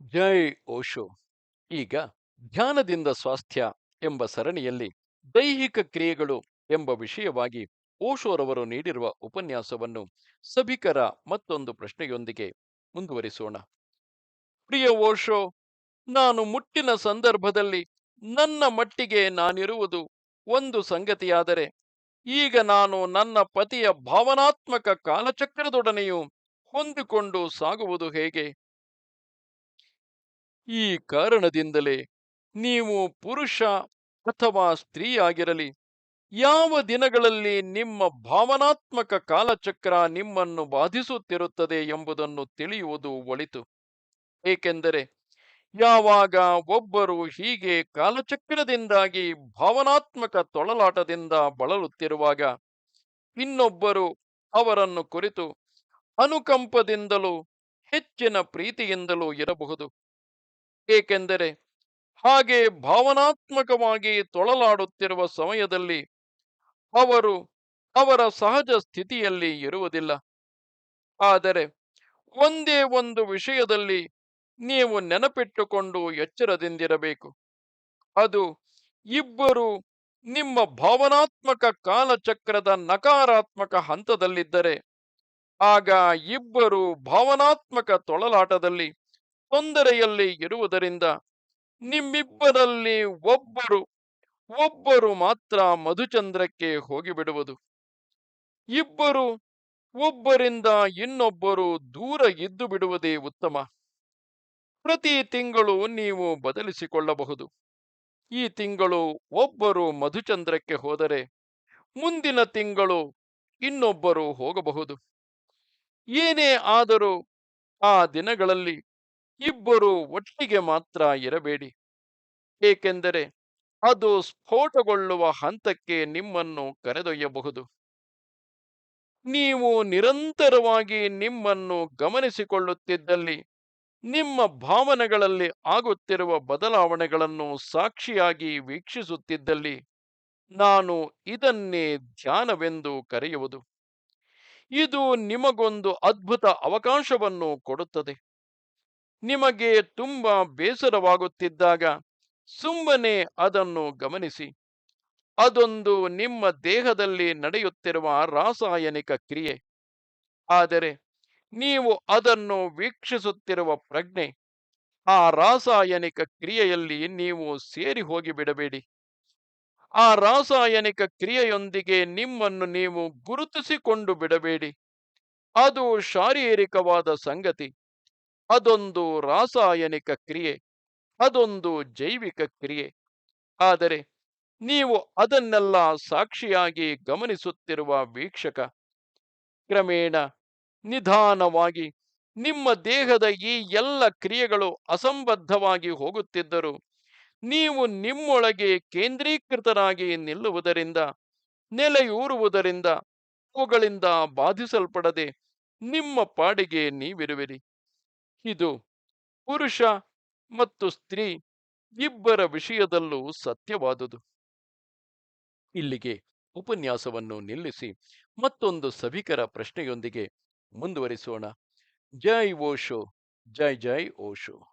ಜೈ ಓಶೋ. ಈಗ ಧ್ಯಾನದಿಂದ ಸ್ವಾಸ್ಥ್ಯ ಎಂಬ ಸರಣಿಯಲ್ಲಿ ದೈಹಿಕ ಕ್ರಿಯೆಗಳು ಎಂಬ ವಿಷಯವಾಗಿ ಓಶೋರವರು ನೀಡಿರುವ ಉಪನ್ಯಾಸವನ್ನು ಸಭಿಕರ ಮತ್ತೊಂದು ಪ್ರಶ್ನೆಯೊಂದಿಗೆ ಮುಂದುವರಿಸೋಣ. ಪ್ರಿಯ ಓಶೋ, ನಾನು ಮುಟ್ಟಿನ ಸಂದರ್ಭದಲ್ಲಿ ನನ್ನ ಮಟ್ಟಿಗೆ ನಾನಿರುವುದು ಒಂದು ಸಂಗತಿಯಾದರೆ, ಈಗ ನಾನು ನನ್ನ ಪತಿಯ ಭಾವನಾತ್ಮಕ ಕಾಲಚಕ್ರದೊಡನೆಯೂ ಹೊಂದಿಕೊಂಡು ಸಾಗುವುದು ಹೇಗೆ? ಈ ಕಾರಣದಿಂದಲೇ ನೀವು ಪುರುಷ ಅಥವಾ ಸ್ತ್ರೀಯಾಗಿರಲಿ, ಯಾವ ದಿನಗಳಲ್ಲಿ ನಿಮ್ಮ ಭಾವನಾತ್ಮಕ ಕಾಲಚಕ್ರ ನಿಮ್ಮನ್ನು ಬಾಧಿಸುತ್ತಿರುತ್ತದೆ ಎಂಬುದನ್ನು ತಿಳಿಯುವುದು ಒಳಿತು. ಏಕೆಂದರೆ ಯಾವಾಗ ಒಬ್ಬರು ಹೀಗೆ ಕಾಲಚಕ್ರದಿಂದಾಗಿ ಭಾವನಾತ್ಮಕ ತೊಳಲಾಟದಿಂದ ಬಳಲುತ್ತಿರುವಾಗ ಇನ್ನೊಬ್ಬರು ಅವರನ್ನು ಕುರಿತು ಅನುಕಂಪದಿಂದಲೂ ಹೆಚ್ಚಿನ ಪ್ರೀತಿಯಿಂದಲೂ ಇರಬಹುದು. ಏಕೆಂದರೆ ಹಾಗೆ ಭಾವನಾತ್ಮಕವಾಗಿ ತೊಳಲಾಡುತ್ತಿರುವ ಸಮಯದಲ್ಲಿ ಅವರು ಅವರ ಸಹಜ ಸ್ಥಿತಿಯಲ್ಲಿ ಇರುವುದಿಲ್ಲ. ಆದರೆ ಒಂದೇ ಒಂದು ವಿಷಯದಲ್ಲಿ ನೀವು ನೆನಪಿಟ್ಟುಕೊಂಡು ಎಚ್ಚರದಿಂದಿರಬೇಕು. ಅದು ಇಬ್ಬರು ನಿಮ್ಮ ಭಾವನಾತ್ಮಕ ಕಾಲಚಕ್ರದ ನಕಾರಾತ್ಮಕ ಹಂತದಲ್ಲಿದ್ದರೆ ಆಗ ಇಬ್ಬರು ಭಾವನಾತ್ಮಕ ತೊಳಲಾಟದಲ್ಲಿ ತೊಂದರೆಯಲ್ಲಿ ಇರುವುದರಿಂದ ನಿಮ್ಮಿಬ್ಬರಲ್ಲಿ ಒಬ್ಬರು ಒಬ್ಬರು ಮಾತ್ರ ಮಧುಚಂದ್ರಕ್ಕೆ ಹೋಗಿಬಿಡುವುದು. ಇಬ್ಬರು, ಒಬ್ಬರಿಂದ ಇನ್ನೊಬ್ಬರು ದೂರ ಇದ್ದು ಬಿಡುವುದೇ ಉತ್ತಮ. ಪ್ರತಿ ತಿಂಗಳು ನೀವು ಬದಲಿಸಿಕೊಳ್ಳಬಹುದು. ಈ ತಿಂಗಳು ಒಬ್ಬರು ಮಧುಚಂದ್ರಕ್ಕೆ ಹೋದರೆ ಮುಂದಿನ ತಿಂಗಳು ಇನ್ನೊಬ್ಬರು ಹೋಗಬಹುದು. ಏನೇ ಆದರೂ ಆ ದಿನಗಳಲ್ಲಿ ಇಬ್ಬರು ಒಟ್ಟಿಗೆ ಮಾತ್ರ ಇರಬೇಡಿ. ಏಕೆಂದರೆ ಅದು ಸ್ಫೋಟಗೊಳ್ಳುವ ಹಂತಕ್ಕೆ ನಿಮ್ಮನ್ನು ಕರೆದೊಯ್ಯಬಹುದು. ನೀವು ನಿರಂತರವಾಗಿ ನಿಮ್ಮನ್ನು ಗಮನಿಸಿಕೊಳ್ಳುತ್ತಿದ್ದಲ್ಲಿ ನಿಮ್ಮ ಭಾವನೆಗಳಲ್ಲಿ ಆಗುತ್ತಿರುವ ಬದಲಾವಣೆಗಳನ್ನು ಸಾಕ್ಷಿಯಾಗಿ ವೀಕ್ಷಿಸುತ್ತಿದ್ದಲ್ಲಿ ನಾನು ಇದನ್ನೇ ಧ್ಯಾನವೆಂದು ಕರೆಯುವುದು. ಇದು ನಿಮಗೊಂದು ಅದ್ಭುತ ಅವಕಾಶವನ್ನು ಕೊಡುತ್ತದೆ. ನಿಮಗೆ ತುಂಬ ಬೇಸರವಾಗುತ್ತಿದ್ದಾಗ ಸುಮ್ಮನೆ ಅದನ್ನು ಗಮನಿಸಿ. ಅದೊಂದು ನಿಮ್ಮ ದೇಹದಲ್ಲಿ ನಡೆಯುತ್ತಿರುವ ರಾಸಾಯನಿಕ ಕ್ರಿಯೆ. ಆದರೆ ನೀವು ಅದನ್ನು ವೀಕ್ಷಿಸುತ್ತಿರುವ ಪ್ರಜ್ಞೆ, ಆ ರಾಸಾಯನಿಕ ಕ್ರಿಯೆಯಲ್ಲಿ ನೀವು ಸೇರಿ ಹೋಗಿಬಿಡಬೇಡಿ. ಆ ರಾಸಾಯನಿಕ ಕ್ರಿಯೆಯೊಂದಿಗೆ ನಿಮ್ಮನ್ನು ನೀವು ಗುರುತಿಸಿಕೊಂಡು ಬಿಡಬೇಡಿ. ಅದು ಶಾರೀರಿಕವಾದ ಸಂಗತಿ. ಅದೊಂದು ರಾಸಾಯನಿಕ ಕ್ರಿಯೆ, ಅದೊಂದು ಜೈವಿಕ ಕ್ರಿಯೆ. ಆದರೆ ನೀವು ಅದನ್ನೆಲ್ಲ ಸಾಕ್ಷಿಯಾಗಿ ಗಮನಿಸುತ್ತಿರುವ ವೀಕ್ಷಕ, ಕ್ರಮೇಣ ನಿಧಾನವಾಗಿ ನಿಮ್ಮ ದೇಹದ ಈ ಎಲ್ಲ ಕ್ರಿಯೆಗಳು ಅಸಂಬದ್ಧವಾಗಿ ಹೋಗುತ್ತಿದ್ದರು, ನೀವು ನಿಮ್ಮೊಳಗೆ ಕೇಂದ್ರೀಕೃತರಾಗಿ ನಿಲ್ಲುವುದರಿಂದ, ನೆಲೆಯೂರುವುದರಿಂದ ಅವುಗಳಿಂದ ಬಾಧಿಸಲ್ಪಡದೆ ನಿಮ್ಮ ಪಾಡಿಗೆ ನೀವಿರುವಿರಿ. ಇದು ಪುರುಷ ಮತ್ತು ಸ್ತ್ರೀ ಇಬ್ಬರ ವಿಷಯದಲ್ಲೂ ಸತ್ಯವಾದುದು. ಇಲ್ಲಿಗೆ ಉಪನ್ಯಾಸವನ್ನು ನಿಲ್ಲಿಸಿ ಮತ್ತೊಂದು ಸಭಿಕರ ಪ್ರಶ್ನೆಯೊಂದಿಗೆ ಮುಂದುವರಿಸೋಣ. ಜೈ ಓಶೋ, ಜೈ ಜೈ ಓಶೋ.